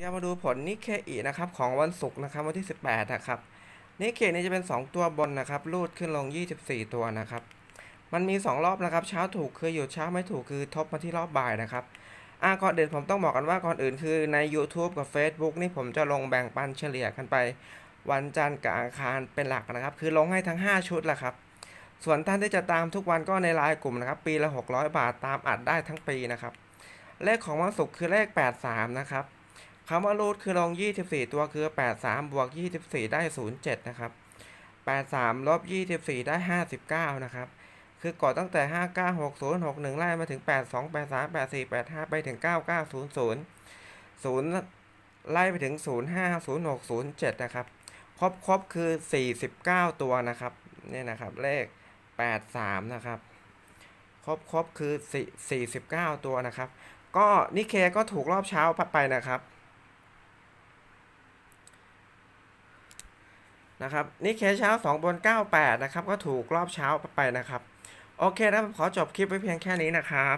เดี๋ยวมาดูผลนิเคอีนะครับของวันศุกร์นะครับวันที่ 18นะครับนิเคนี่จะเป็น 2 ตัวบนนะครับรูดขึ้นลง 24 ตัวนะครับมันมี 2 รอบนะครับ เช้าถูกคือหยุดเช้าไม่ถูกคือทบมาที่รอบบ่ายนะครับอ่าก่อนอื่นผมต้องบอกกันว่าก่อนอื่นคือใน YouTube กับ Facebook นี่ผมจะลงแบ่งปันเฉลี่ยกันไป วันจันทร์กับอังคารเป็นหลักนะครับ คือลงให้ทั้ง 5 ชุดแหละครับ ส่วนท่านที่จะตามทุกวันก็ในไลน์กลุ่มนะครับ ปีละ 600 บาทตามอัดได้ทั้งปีนะครับ เลขของวันศุกร์คือเลข 83 นะครับ คำว่ารูทคือลง 24 ตัวคือ 83 บวก 24 ได้ 07 นะครับ 83 ลบ 24 ได้ 59 นะครับ คือกดตั้งแต่ 59 60 61 ไล่มาถึง 82 83 84 85 ไปถึง 99 00 0 ไล่ไปถึง 05 06 07 นะครับ ครบครบคือ 49 ตัวนะครับ นี่นะครับ เลข 83 นะครับ ครบครบคือ 49 ตัวนะครับก็นิเคก็ถูกรอบเช้าไปนะครับ นะครับนี่เคเช้า 2 บน 98 นะครับ ก็ถูกรอบเช้าไปนะครับ โอเคนะผมขอจบคลิปไว้เพียงแค่นี้นะครับ